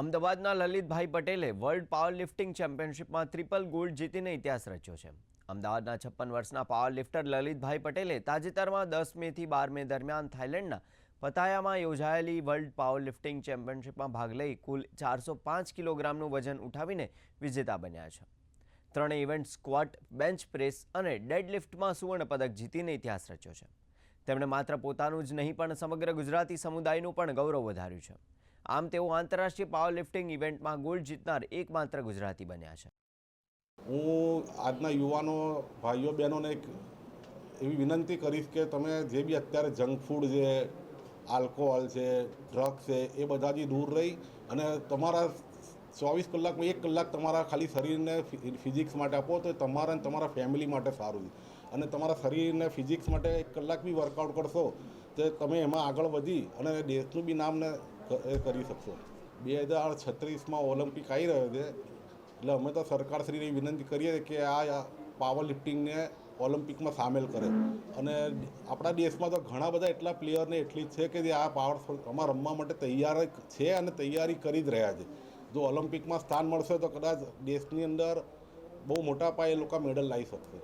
અમદાવાદના લલિતભાઈ પટેલે world power lifting ચેમ્પિયનશિપમાં ટ્રિપલ ગોલ્ડ જીતીને ઇતિહાસ રચ્યો છે. અમદાવાદના છપ્પન વર્ષના પાવર લિફ્ટર લલિતભાઈ પટેલે તાજેતરમાં દસ મેથી બાર મે દરમિયાન થાઇલેન્ડના પતાયામાં યોજાયેલી વર્લ્ડ પાવર લિફ્ટિંગ ચેમ્પિયનશિપમાં ભાગ લઈ કુલ ચારસો પાંચ કિલોગ્રામનું વજન ઉઠાવીને વિજેતા બન્યા છે. ત્રણેય ઇવેન્ટ સ્ક્વોટ, બેન્ચ પ્રેસ અને ડેડલિફ્ટમાં સુવર્ણ પદક જીતીને ઇતિહાસ રચ્યો છે. તેમણે માત્ર પોતાનું જ નહીં પણ સમગ્ર ગુજરાતી સમુદાયનું પણ ગૌરવ વધાર્યું છે. આમ તેઓ આંતરરાષ્ટ્રીય પાવર લિફ્ટિંગ ઇવેન્ટમાં ગોલ્ડ જીતનાર એકમાત્ર ગુજરાતી બન્યા છે. હું આજના યુવાનો, ભાઈઓ, બહેનોને એક એવી વિનંતી કરીશ કે તમે જે બી અત્યારે જંક ફૂડ છે, આલ્કોહોલ છે, ડ્રગ્સ છે, એ બધાથી દૂર રહી અને તમારા ચોવીસ કલાકમાં એક કલાક તમારા ખાલી શરીરને ફિઝિક્સ માટે આપો તો તમારા તમારા ફેમિલી માટે સારું છે. અને તમારા શરીરને ફિઝિક્સ માટે એક કલાક બી વર્કઆઉટ કરશો તો તમે એમાં આગળ વધી અને દેશનું બી નામને કરી શકશો. બે હજાર છત્રીસમાં ઓલિમ્પિક આવી રહ્યો છે, એટલે અમે તો સરકારશ્રીને વિનંતી કરીએ કે આ પાવર લિફ્ટિંગને ઓલિમ્પિકમાં સામેલ કરે. અને આપણા દેશમાં તો ઘણા બધા એટલા પ્લેયરને એટલી જ છે કે જે આ પાવર આમાં રમવા માટે તૈયાર છે અને તૈયારી કરી જ રહ્યા છે. જો ઓલિમ્પિકમાં સ્થાન મળશે તો કદાચ દેશની અંદર બહુ મોટા પાયે લોકો મેડલ લાવી શકશે.